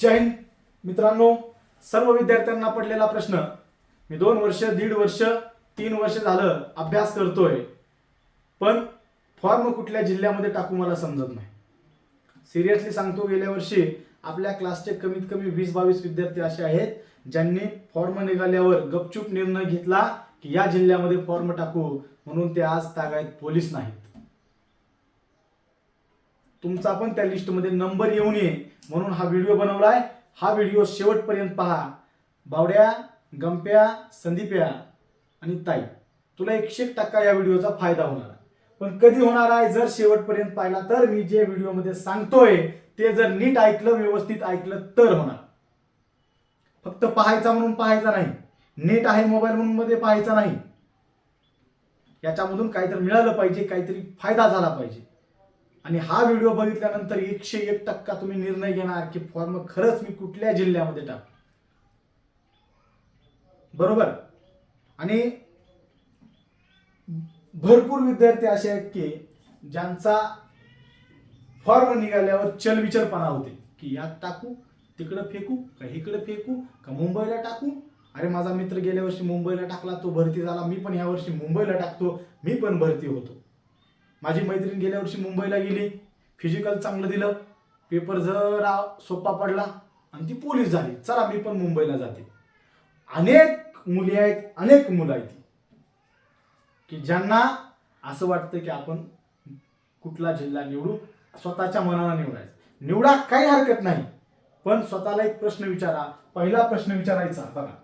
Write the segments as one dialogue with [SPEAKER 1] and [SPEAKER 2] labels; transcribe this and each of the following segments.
[SPEAKER 1] जय हिंद. मित्रांनो सर्व विद्यार्थ्यांना पडलेला प्रश्न. मी दोन वर्ष दीड वर्ष तीन वर्ष झालं अभ्यास करतोय. पण फॉर्म कुठल्या जिल्ह्यामध्ये टाकू मला समजत नाही. सिरियसली सांगतो गेल्या वर्षी आपल्या क्लासचे कमीत कमी वीस बावीस विद्यार्थी असे आहेत ज्यांनी फॉर्म निघाल्यावर गपचूप निर्णय घेतला की या जिल्ह्यामध्ये फॉर्म टाकू म्हणून ते आज तागायत पोलीस नाहीत. तुमचा पण त्या लिस्टमध्ये नंबर येऊ नये म्हणून हा व्हिडिओ बनवलाय. हा व्हिडिओ शेवटपर्यंत पहा. बावड्या गंप्या संदीप्या आणि ताई. तुला एकशे टक्का या व्हिडिओचा फायदा होणार. आहे पण कधी होणार आहे? जर शेवटपर्यंत पाहिला तर मी जे व्हिडिओमध्ये सांगतोय ते जर नीट ऐकलं व्यवस्थित ऐकलं तर होणार. फक्त पाहायचा म्हणून पाहायचा नाही. नीट आहे मोबाईल म्हणून मध्ये पाहायचा नाही. याच्यामधून काहीतरी मिळालं पाहिजे काहीतरी फायदा झाला पाहिजे. आणि हा व्हिडिओ बघितल्यानंतर एकशे एक टक्का तुम्ही निर्णय घेणार की फॉर्म खरंच मी कुठल्या जिल्ह्यामध्ये टाक? बरोबर? आणि भरपूर विद्यार्थी असे आहेत की ज्यांचा फॉर्म निघाल्यावर चलविचलपणा होते की यात टाकू तिकडं फेकू का इकडं फेकू का मुंबईला टाकू? अरे माझा मित्र गेल्या वर्षी मुंबईला टाकला तो भरती झाला मी पण यावर्षी वर्षी मुंबईला टाकतो मी पण भरती होतो. माझी मैत्रीण गेल्या वर्षी मुंबईला गेली. फिजिकल चांगलं दिलं. पेपर जरा सोपा पडला. आणि ती पोलीस झाली. चला मी पण मुंबईला जाते. अनेक मुली आहेत अनेक मुलं आहेत. की ज्यांना असं वाटतं की आपण कुठला जिल्हा निवडू स्वतःच्या मनाला निवडायचं. निवडा काही हरकत नाही. पण स्वतःला एक प्रश्न विचारा. पहिला प्रश्न विचारायचा बघा.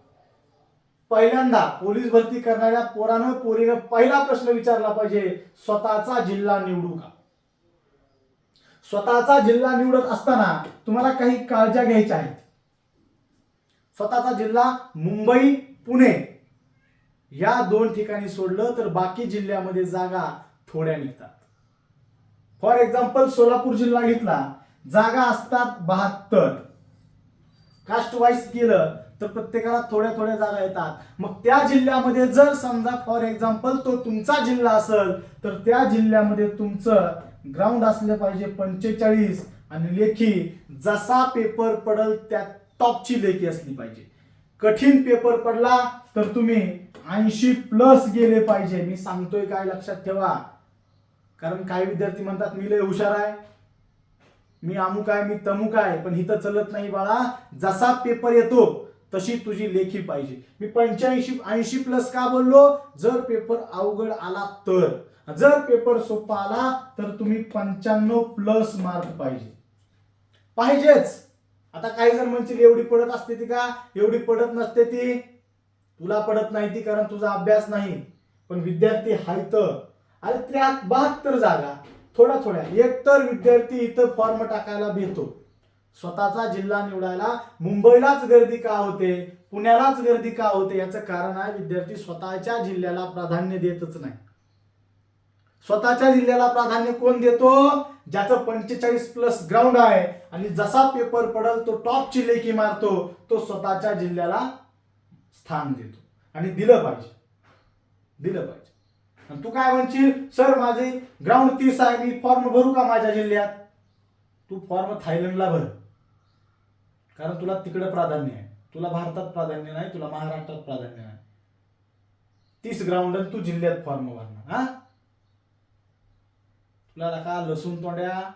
[SPEAKER 1] पहिल्यांदा पोलीस भरती करणाऱ्या पोरानं पोरीनं पहिला प्रश्न विचारला पाहिजे स्वतःचा जिल्हा निवडू का? स्वतःचा जिल्हा निवडत असताना तुम्हाला काही काळज्या घ्यायच्या आहेत. स्वतःचा जिल्हा मुंबई पुणे या दोन ठिकाणी सोडलं तर बाकी जिल्ह्यामध्ये जागा थोड्या निघतात. फॉर एक्झाम्पल सोलापूर जिल्हा घेतला जागा असतात बहात्तर. कास्ट वाईज केलं तर प्रत्येकाला थोड्या थोड्या जागा येतात. मग त्या जिल्ह्यामध्ये जर समजा फॉर एक्झाम्पल तो तुमचा जिल्हा असेल तर त्या जिल्ह्यामध्ये तुमचं ग्राउंड असलं पाहिजे पंचेचाळीस आणि लेखी जसा पेपर पडल त्या टॉपची लेखी असली पाहिजे. कठीण पेपर पडला तर तुम्ही ऐंशी प्लस गेले पाहिजे. मी सांगतोय काय लक्षात ठेवा. कारण काही विद्यार्थी म्हणतात मी लय हुशार आहे. मी अमुक आहे मी तमुक आहे पण इथं चलत नाही बाळा. जसा पेपर येतो तशी तुझी लेखी पाहिजे. मी पंच्याऐंशी ऐंशी प्लस का बोललो? जर पेपर अवघड आला तर. जर पेपर सोपा आला तर तुम्ही पंच्याण्णव प्लस मार्क पाहिजे. पाहिजेच. आता काही जण म्हणतील एवढी पडत असते ती का? एवढी पडत नसते ती. तुला पडत नाही ती कारण तुझा अभ्यास नाही. पण विद्यार्थी हायत. अरे त्यात बहात्तर जागा. थोड्या थोड्या. एक तर विद्यार्थी इथं फॉर्म टाकायला भेटतो स्वतःचा जिल्हा निवडायला मुंबईलाच गर्दी का होते? पुण्यालाच गर्दी का होते? याचं कारण आहे विद्यार्थी स्वतःच्या जिल्ह्याला प्राधान्य देतच नाही. स्वतःच्या जिल्ह्याला प्राधान्य कोण देतो? ज्याचं पंचेचाळीस प्लस ग्राउंड आहे आणि जसा पेपर पडल तो टॉपची लेखी मारतो तो स्वतःच्या जिल्ह्याला स्थान देतो. आणि दिलं पाहिजे. दिलं पाहिजे. आणि तू काय म्हणशील? सर माझे ग्राउंड तीस आहे मी फॉर्म भरू का माझ्या जिल्ह्यात? तू फॉर्म थायलंडला भर. कारण तुला तिकडे प्राधान्य आहे. तुला भारतात प्राधान्य नाही तुला महाराष्ट्रात प्राधान्य नाही. तीस ग्राउंड तू जिल्ह्यात फॉर्म भरणार हा? तुला का लसूण तोंड्या?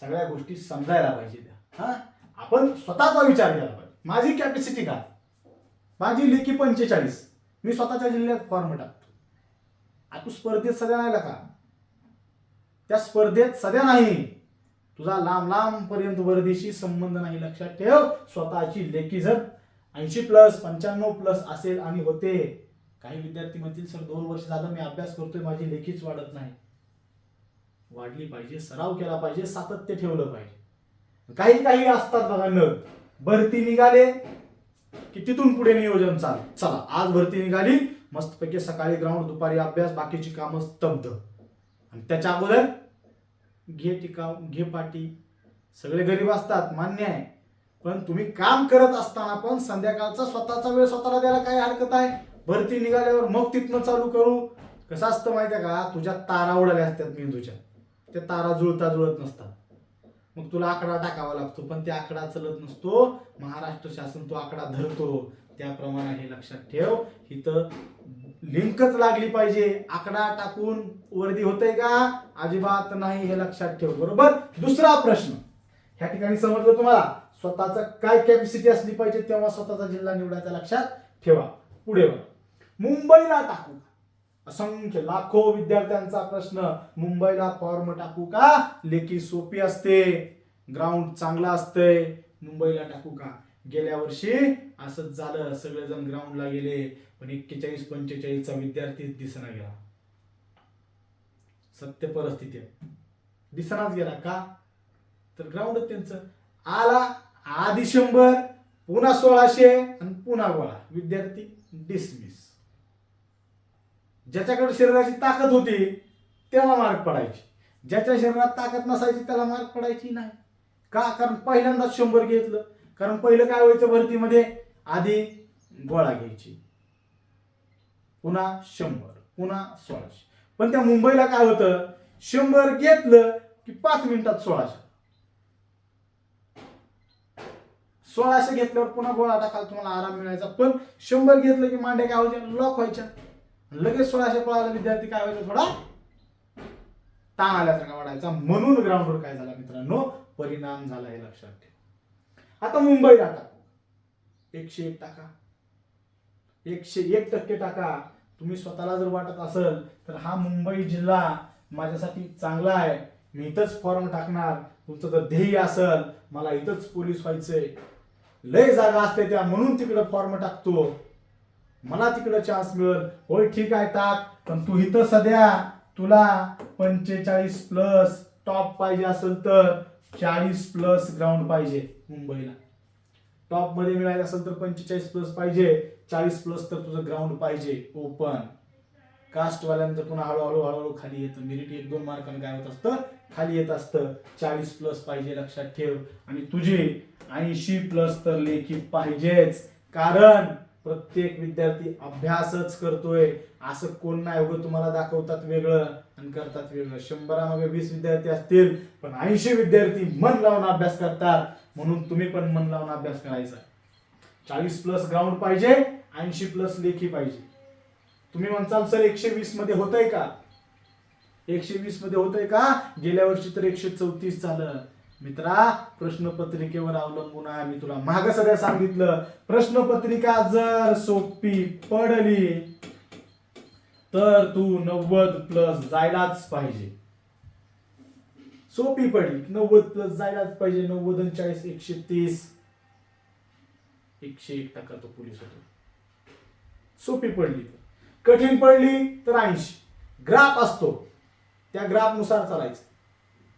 [SPEAKER 1] सगळ्या गोष्टी समजायला पाहिजे त्या हा? आपण स्वतःचा विचार केला पाहिजे. माझी कॅपॅसिटी काय? माझी लेखी पंचेचाळीस. मी स्वतःच्या जिल्ह्यात फॉर्म टाकतो. आता स्पर्धेत सध्या नाही का? त्या स्पर्धेत सध्या नाही. तुझा लांब लांब पर्यंत वर्दीशी संबंध नाही लक्षात ठेव. स्वतःची लेखी जर ऐंशी प्लस पंच्याण्णव प्लस असेल आणि होते. काही विद्यार्थी म्हणतील सर दोन वर्ष झालं मी अभ्यास करतोय माझी लेखीच वाढत नाही. वाढली पाहिजे सराव केला पाहिजे सातत्य ठेवलं पाहिजे. काही काही असतात बघा न भरती निघाले की तिथून पुढे नियोजन चाल चला. आज भरती निघाली मस्तपैकी सकाळी ग्राउंड दुपारी अभ्यास बाकीची कामं स्तब्ध. आणि त्याच्या अगोदर घे टिकाव घे पाटी. सगळे गरीब असतात मान्य आहे. पण तुम्ही काम करत असताना पण संध्याकाळचा स्वतःचा वेळ स्वतःला द्यायला काय हरकत आहे भरती निघाल्यावर मग तिथनं चालू करू. कसं असतं माहिती आहे का? तुझ्या तारा उडाल्या असतात मेंदूच्या. त्या तारा जुळता जुळत नसतात. मग तुला आकडा टाकावा लागतो पण त्या आकडा चलत नसतो. महाराष्ट्र शासन तो आकडा धरतो. त्याप्रमाणे हे लक्षात ठेव. इथं लिंकच लागली पाहिजे. आकडा टाकून वर्दी होतंय का? अजिबात नाही हे लक्षात ठेव बरोबर? दुसरा प्रश्न. ह्या ठिकाणी समजलं तुम्हाला? स्वतःच काय कॅपॅसिटी असली पाहिजे तेव्हा स्वतःचा जिल्हा निवडायचा लक्षात ठेवा. पुढे वळा. मुंबईला टाकू का? असंख्य लाखो विद्यार्थ्यांचा प्रश्न. मुंबईला फॉर्म टाकू का? लेखी सोपी असते. ग्राउंड चांगला असतंय. मुंबईला टाकू का? गेल्या वर्षी असंच झालं. सगळेजण ग्राउंडला गेले. पण एक्केचाळीस पंचेचाळीसचा विद्यार्थी दिसना गेला. सत्य परिस्थिती आहे. दिसनाच गेला का? तर ग्राउंड त्यांचं आला आधी शंभर पुन्हा सोळाशे आणि पुन्हा गोळा. विद्यार्थी डिसमिस ज्याच्याकडे शरीराची ताकद होती त्याला मार्क पडायची. ज्याच्या शरीरात ताकद नसायची त्याला मार्क पडायची नाही. का? कारण पहिल्यांदाच शंभर घेतलं. कारण पहिलं काय व्हायचं? भरतीमध्ये आधी गोळा घ्यायची. पुन्हा शंभर पुन्हा सोळाशे. पण त्या मुंबईला काय होतं? शंभर घेतलं की पाच मिनिटात सोळाशे. सोळाशे घेतल्यावर पुन्हा गोळा टाकायला तुम्हाला आराम मिळायचा. पण शंभर घेतलं की मांडे काय व्हायच्या? लॉक व्हायच्या. लगेच सोळाशे पळायला विद्यार्थी काय व्हायचा? थोडा ताण आल्यासारखा वाढायचा. म्हणून ग्राउंडवर काय झाला मित्रांनो? परिणाम झाला हे लक्षात ठेवा. आता मुंबईला टाकू. एकशे एक टाका. एकशे एक टक्के टाका. तुम्ही स्वतःला जर वाटत असेल तर हा मुंबई जिल्हा माझ्यासाठी चांगला आहे. मी इथंच फॉर्म टाकणार. तुमचं जर ध्येय असेल मला इथंच पोलीस व्हायचंय. लय जागा असते त्या म्हणून तिकडं फॉर्म टाकतो. मला तिकडं चान्स मिळेल. होय ठीक आहे टाक. पण तू इथं सध्या तुला पंचेचाळीस प्लस टॉप पाहिजे असेल तर चाळीस प्लस ग्राउंड पाहिजे मुंबईला. टॉपमध्ये मिळायला असेल तर पंचेचाळीस प्लस पाहिजे. चाळीस प्लस तर तुझं ग्राउंड पाहिजे. ओपन कास्टवाल्यांचं पुन्हा हळूहळू हळूहळू खाली येतं. मेरिट एक दोन मार्कांनी काय होत असतं. खाली येत असतं. चाळीस प्लस पाहिजे लक्षात ठेव. आणि तुझे ऐंशी प्लस तर लेखी पाहिजेच. कारण प्रत्येक विद्यार्थी अभ्यासच करतोय. असं कोण नाही उगं तुम्हाला दाखवतात वेगळं. आणि करतात वेगळं शंभरामागे वीस विद्यार्थी असतील पण ऐंशी विद्यार्थी मन लावून अभ्यास करतात. म्हणून तुम्ही पण मन लावून अभ्यास करायचा. चाळीस प्लस ग्राउंड पाहिजे ऐंशी प्लस लेखी पाहिजे. तुम्ही म्हणसाल सर एकशे वीसमध्ये होतंय का? एकशे वीसमध्ये होतंय का? गेल्या वर्षी तर एकशे चौतीस झालं. मित्रा प्रश्नपत्रिकेवर अवलंबून आहे. मी तुला माग सगळं सांगितलं. प्रश्नपत्रिका जर सोपी पडली तर तू नव्वद प्लस जायलाच पाहिजे. सोपी पडली. नव्वद प्लस जायलाच पाहिजे. नव्वद आणि चाळीस एकशे तीस. एकशे एक टक्का तो पोलीस होतो. सोपी पडली. तर कठीण पडली तर ऐंशी. ग्राफ असतो. त्या ग्राफनुसार चालायचं.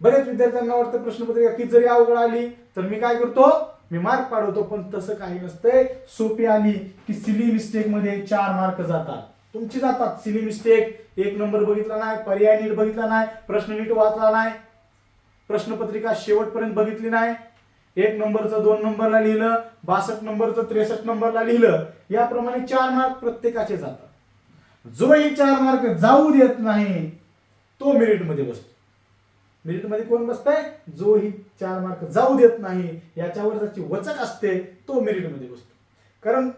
[SPEAKER 1] बरेच विद्यार्थ्यांना वाटतं प्रश्नपत्रिका की जरी अवघड आली तर मी काय करतो? मी मार्क पाडवतो पण तसं काही नसतंय. सोपी आली की सिली मिस्टेकमध्ये चार मार्क जातात. तुमची जातात. सिली मिस्टेक एक नंबर बघितला नाही पर्याय नीट बघितला नाही प्रश्न नीट वाचला नाही प्रश्नपत्रिका शेवटपर्यंत बघितली नाही. एक नंबरचं दोन नंबरला लिहिलं बासष्ट नंबरचं त्रेसष्ट नंबरला लिहिलं. याप्रमाणे चार मार्क प्रत्येकाचे जातात. जो ही चार मार्क जाऊ देत नाही तो मेरिटमध्ये बसतो. मेरिटमध्ये कोण बसतंय? जो ही चार मार्क जाऊ देत नाही. याच्यावर ज्याची वचक असते तो मेरिटमध्ये बसतो. कारण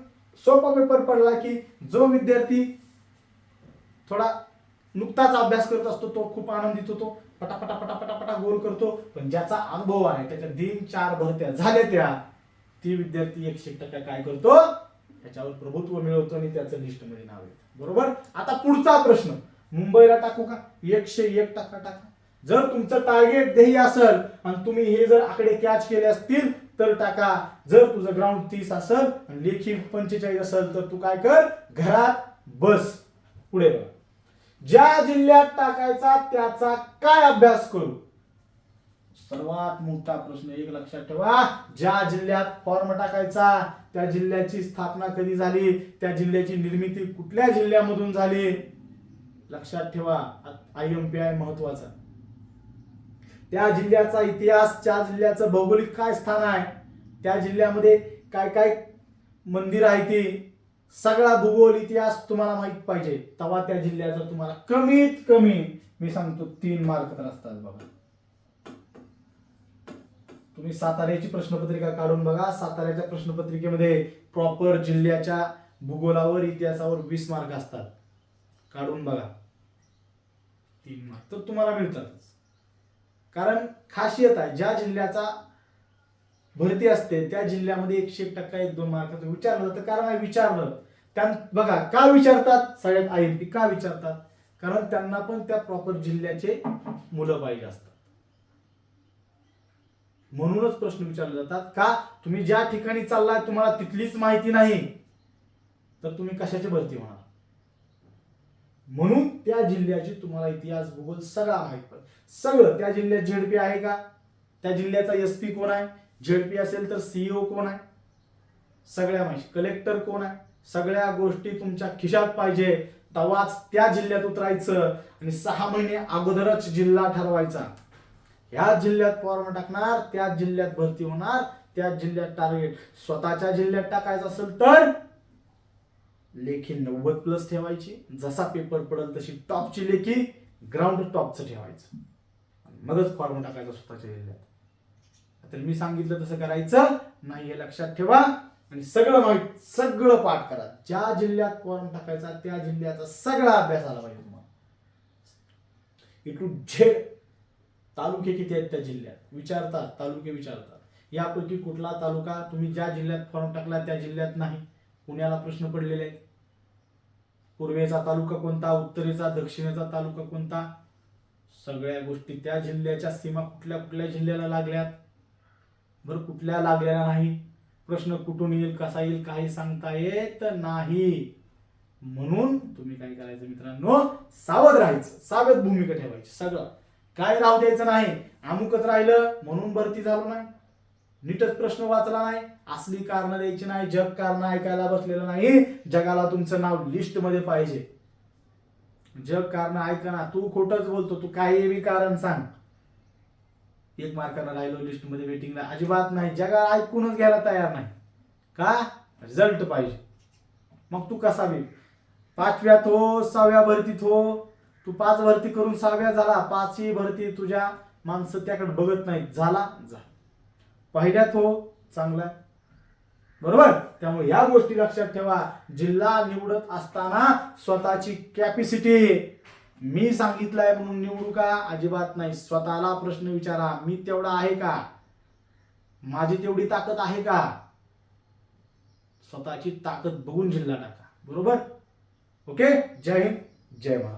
[SPEAKER 1] सोपा पेपर पडला की जो विद्यार्थी थोडा नुकताच अभ्यास करत असतो तो खूप आनंदित होतो. पटापटा पटापटा पटा गोल करतो. पण ज्याचा अनुभव आहे त्याच्या तीन चार भरत्या झाल्या त्या ती विद्यार्थी एकशे टक्का काय करतो? त्याच्यावर प्रभुत्व मिळवतो आणि त्याचं लिस्ट नाव येतं. बरोबर? आता पुढचा प्रश्न. मुंबईला टाकू का? एकशे एक टक्का टाका. जर तुमचं टार्गेट ध्येय असेल आणि तुम्ही हे जर आकडे कॅच केले असतील तर टाका. जर तुझं ग्राउंड तीस असेल आणि लेखी पंचेचाळीस असेल तर तू काय कर? घरात बस. पुढे बघ. ज्या जिल्ह्यात टाकायचा त्याचा काय अभ्यास करू? सर्वात मोठा प्रश्न एक लक्षात ठेवा. ज्या जिल्ह्यात फॉर्म टाकायचा त्या जिल्ह्याची स्थापना कधी झाली? त्या जिल्ह्याची निर्मिती कुठल्या जिल्ह्यामधून झाली? लक्षात ठेवा. आय एम पी आय महत्त्वाचा. त्या जिल्ह्याचा इतिहास त्या जिल्ह्याचं भौगोलिक काय स्थान आहे त्या जिल्ह्यामध्ये काय काय मंदिर आहे ती सगळा भूगोल इतिहास तुम्हाला माहीत पाहिजे. तेव्हा त्या जिल्ह्याचा तुम्हाला कमीत कमी मी सांगतो तीन मार्क तर असतात बघा. तुम्ही साताऱ्याची प्रश्नपत्रिका काढून बघा. साताऱ्याच्या प्रश्नपत्रिकेमध्ये प्रॉपर जिल्ह्याच्या भूगोलावर इतिहासावर वीस मार्क असतात. काढून बघा. तीन मार्क. तर तुम्हाला मिळतातच. कारण खासियत आहे ज्या जिल्ह्याचा भरती असते त्या जिल्ह्यामध्ये एकशे एक टक्का एक दोन मार्काचं विचारलं तर कारण विचारलं त्या बघा का विचारतात? सगळ्यात आय पी का विचारतात? कारण त्यांना पण त्या प्रॉपर जिल्ह्याचे मुलं पाहिजे असतात. म्हणूनच प्रश्न विचारले जातात का तुम्ही ज्या ठिकाणी चाललाय तुम्हाला तिथलीच माहिती नाही तर तुम्ही कशाची भरती होणार? म्हणून त्या जिल्ह्याची तुम्हाला इतिहास भूगोल सगळा माहीत पाहिजे सगळं. त्या जिल्ह्यात झेडपी आहे का? त्या जिल्ह्याचा एस पी कोण आहे? झेडपी असेल तर सीईओ कोण आहे? सगळ्या माहिती. कलेक्टर कोण आहे? सगळ्या गोष्टी तुमच्या खिशात पाहिजे. तवाच त्या जिल्ह्यात उतरायचं आणि सहा महिने अगोदरच जिल्हा ठरवायचा. ह्या जिल्ह्यात फॉर्म टाकणार त्या जिल्ह्यात भरती होणार त्या जिल्ह्यात टार्गेट स्वतःच्या जिल्ह्यात टाकायचं असेल तर लेखी नव्वद प्लस ठेवायची. जसा पेपर पडेल तशी टॉपची लेखी ग्राउंड टॉपचं ठेवायचं. मगच फॉर्म टाकायचा स्वतःच्या जिल्ह्यात तर मी सांगितलं तसं करायचं नाही हे लक्षात ठेवा आणि सगळं माहीत सगळं पाठ करा. ज्या जिल्ह्यात फॉर्म टाकायचा त्या जिल्ह्याचा सगळा अभ्यास आला पाहिजे तुम्हाला. ए टू झेड तालुके किती आहेत त्या जिल्ह्यात? विचारतात तालुके विचारतात. यापैकी कुठला तालुका तुम्ही ज्या जिल्ह्यात फॉर्म टाकला त्या जिल्ह्यात नाही? पुण्याला प्रश्न पडलेले आहेत. पूर्वेचा तालुका कोणता उत्तरेचा दक्षिणेचा तालुका कोणता? सगळ्या गोष्टी त्या जिल्ह्याच्या सीमा कुठल्या कुठल्या जिल्ह्याला लागल्यात? बरं कुठल्या लागलेल्या नाही? प्रश्न कुठून येईल कसा येईल काही सांगता येत नाही. म्हणून तुम्ही काय करायचं मित्रांनो? सावध राहायचं. सावध भूमिका ठेवायची. सगळं. काय राहू द्यायचं नाही. अमुकच राहिलं म्हणून भरती झालो नाही. नीटच प्रश्न वाचला नाही. असली कारण द्यायची नाही. जग कारण ऐकायला बसलेलं नाही. जगाला तुमचं नाव लिस्टमध्ये पाहिजे. जग कारण ऐका ना तू खोटच बोलतो तू काही बी कारण सांग. एक मार्कानं राहिलो लिस्टमध्ये वेटिंगला अजिबात नाही जगा ऐकूनच घ्यायला तयार नाही. का? रिझल्ट पाहिजे. मग तू कसा बी. पाचव्यात हो सहाव्या भरतीत हो तू पाच भरती करून सहाव्या झाला पाचही भरती तुझ्या माणसं त्याकडे बघत नाहीत. झाला? जा. पहिल्यात हो चांगला. आहे. बरोबर? त्यामुळे या गोष्टी लक्षात ठेवा. जिल्हा निवडत असताना स्वतःची कॅपॅसिटी मी सांगितलंय म्हणून निवडू का? अजिबात नाही. स्वतःला प्रश्न विचारा. मी तेवढा आहे का? माझी तेवढी ताकद आहे का? स्वतःची ताकद बघून जिल्हा टाका. बरोबर? ओके? जय हिंद. जय महाराज